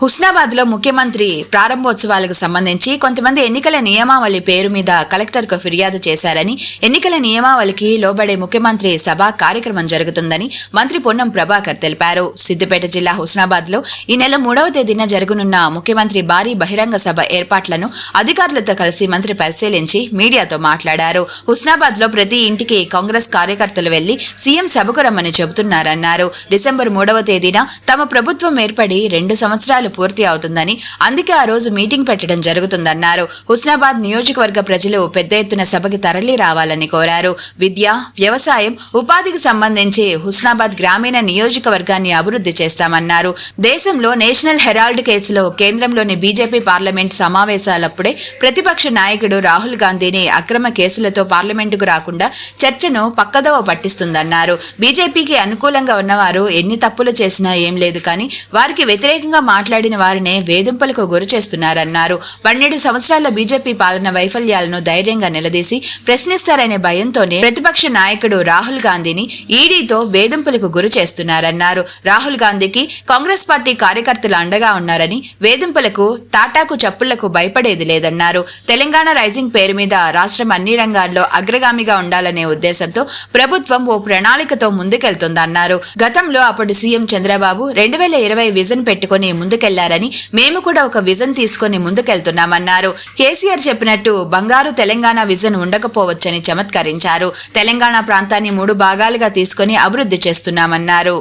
హుస్నాబాద్లో ముఖ్యమంత్రి ప్రారంభోత్సవాలకు సంబంధించి కొంతమంది ఎన్నికల నియమావళి పేరు మీద కలెక్టర్కు ఫిర్యాదు చేశారని ఎన్నికల నియమావళికి లోబడే ముఖ్యమంత్రి సభ కార్యక్రమం జరుగుతుందని మంత్రి పొన్నం ప్రభాకర్ తెలిపారు. సిద్దిపేట జిల్లా హుస్నాబాద్లో ఈ నెల మూడవ తేదీన జరగనున్న ముఖ్యమంత్రి భారీ బహిరంగ సభ ఏర్పాట్లను అధికారులతో కలిసి మంత్రి పరిశీలించి మీడియాతో మాట్లాడారు. హుస్నాబాద్లో ప్రతి ఇంటికి కాంగ్రెస్ కార్యకర్తలు వెళ్ళి సీఎం సభకు రమ్మని చెబుతున్నారన్నారు. డిసెంబర్ మూడవ తేదీన తమ ప్రభుత్వం ఏర్పడి రెండు సంవత్సరాలు పూర్తి అవుతుందని అందుకే ఆ రోజు మీటింగ్ పెట్టడం జరుగుతుందన్నారు. హుస్నాబాద్ నియోజకవర్గ ప్రజలు పెద్ద ఎత్తున సభకి తరలి రావాలని కోరారు. విద్య వ్యవసాయం ఉపాధికి సంబంధించి హుస్నాబాద్ గ్రామీణ నియోజకవర్గాన్ని అభివృద్ధి చేస్తామన్నారు. దేశంలో నేషనల్ హెరాల్డ్ కేసులో కేంద్రంలోని బీజేపీ పార్లమెంట్ సమావేశాలప్పుడే ప్రతిపక్ష నాయకుడు రాహుల్ గాంధీని అక్రమ కేసులతో పార్లమెంటుకు రాకుండా చర్చను పక్కదవ పట్టిస్తుందన్నారు. బీజేపీకి అనుకూలంగా ఉన్నవారు ఎన్ని తప్పులు చేసినా ఏం లేదు కానీ వారికి వ్యతిరేకంగా మాట్లాడిన వారినే వేధింపులకు గురి చేస్తున్నారన్నారు. పన్నెండు సంవత్సరాల బీజేపీ పాలన వైఫల్యాలను ధైర్యంగా నిలదీసి ప్రశ్నిస్తారనే భయంతోనే ప్రతిపక్ష నాయకుడు రాహుల్ గాంధీని ఈడీతో వేధింపులకు గురి చేస్తున్నారన్నారు. రాహుల్ గాంధీకి కాంగ్రెస్ పార్టీ కార్యకర్తలు అండగా ఉన్నారని వేధింపులకు తాటాకు చప్పుళ్ళకు భయపడేది లేదన్నారు. తెలంగాణ రైజింగ్ పేరు మీద రాష్ట్రం అన్ని రంగాల్లో అగ్రగామిగా ఉండాలనే ఉద్దేశంతో ప్రభుత్వం ఓ ప్రణాళికతో ముందుకెళ్తుందన్నారు. గతంలో అప్పటి సీఎం చంద్రబాబు రెండు వేల ఇరవై విజన్ పెట్టుకుని ముందుకెళ్ళారని మేము కూడా ఒక విజన్ తీసుకుని ముందుకెళ్తున్నామన్నారు. కేసీఆర్ చెప్పినట్టు బంగారు తెలంగాణ విజన్ ఉండకపోవచ్చని చమత్కరించారు. తెలంగాణ ప్రాంతాన్ని మూడు భాగాలుగా తీసుకుని అభివృద్ధి చేస్తున్నామన్నారు.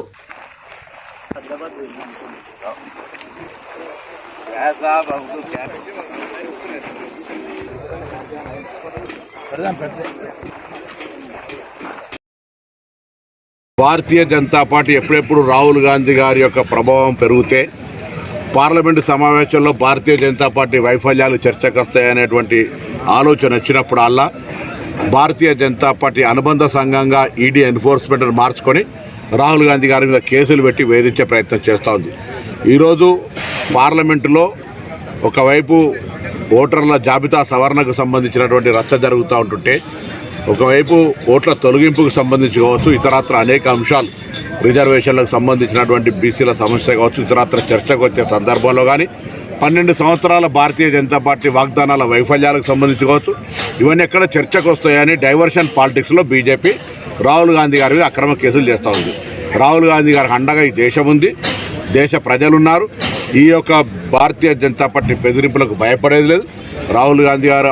భారతీయ జనతా పార్టీ ఎప్పుడెప్పుడు రాహుల్ గాంధీ గారి యొక్క ప్రభావం పెరిగితే పార్లమెంటు సమావేశంలో భారతీయ జనతా పార్టీ వైఫల్యాలు చర్చకు వస్తాయనేటువంటి ఆలోచన వచ్చినప్పుడల్లా భారతీయ జనతా పార్టీ అనుబంధ సంఘంగా ఈడీ ఎన్ఫోర్స్మెంట్ను మార్చుకొని రాహుల్ గాంధీ గారి మీద కేసులు పెట్టి వేధించే ప్రయత్నం చేస్తూ ఉంది. ఈరోజు పార్లమెంటులో ఒకవైపు ఓటర్ల జాబితా సవరణకు సంబంధించినటువంటి రచ్చ జరుగుతూ ఉంటుంటే ఒకవైపు ఓట్ల తొలగింపుకు సంబంధించి కావచ్చు ఇతరత్ర అనేక అంశాలు రిజర్వేషన్లకు సంబంధించినటువంటి బీసీల సమస్య కావచ్చు ఇతరత్ర చర్చకు వచ్చే సందర్భంలో కానీ పన్నెండు సంవత్సరాల భారతీయ జనతా పార్టీ వాగ్దానాల వైఫల్యాలకు సంబంధించి కావచ్చు ఇవన్నీ ఎక్కడ చర్చకు వస్తాయని డైవర్షన్ పాలిటిక్స్లో బీజేపీ రాహుల్ గాంధీ గారి అక్రమ కేసులు చేస్తూ ఉంది. రాహుల్ గాంధీ గారికి అండగా ఈ దేశం ఉంది. దేశ ప్రజలున్నారు. ఈ యొక్క భారతీయ జనతా పార్టీ బెదిరింపులకు భయపడేది లేదు. రాహుల్ గాంధీ గారు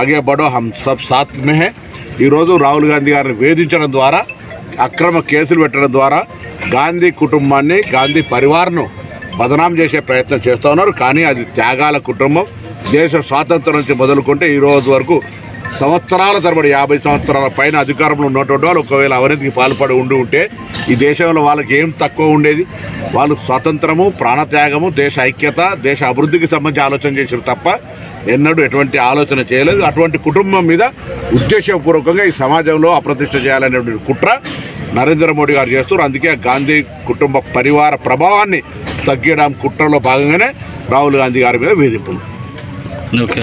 ఆగే బడో హమ్ సబ్ సాత్ మెహే ఈరోజు రాహుల్ గాంధీ గారిని వేధించడం ద్వారా అక్రమ కేసులు పెట్టడం ద్వారా గాంధీ కుటుంబాన్ని గాంధీ పరివార్ను బదనాం చేసే ప్రయత్నం చేస్తూ ఉన్నారు. కానీ అది త్యాగాల కుటుంబం. దేశ స్వాతంత్రం నుంచి మొదలుకుంటే ఈ రోజు వరకు సంవత్సరాల తరబడి యాభై సంవత్సరాల పైన అధికారంలో ఉన్నటువంటి వాళ్ళు ఒకవేళ అవినీతికి పాల్పడి ఉండి ఉంటే ఈ దేశంలో వాళ్ళకి ఏం తక్కువ ఉండేది? వాళ్ళు స్వాతంత్రము ప్రాణత్యాగము దేశ ఐక్యత దేశ అభివృద్ధికి సంబంధించి ఆలోచన చేశారు తప్ప ఎన్నడూ ఎటువంటి ఆలోచన చేయలేదు. అటువంటి కుటుంబం మీద ఉద్దేశపూర్వకంగా ఈ సమాజంలో అప్రతిష్ట చేయాలనేటువంటి కుట్ర నరేంద్ర మోడీ గారు చేస్తారు అందుకే గాంధీ కుటుంబ పరివార ప్రభావాన్ని తగ్గడం కుట్రలో భాగంగానే రాహుల్ గాంధీ గారి మీద వేధింపులు. Okay.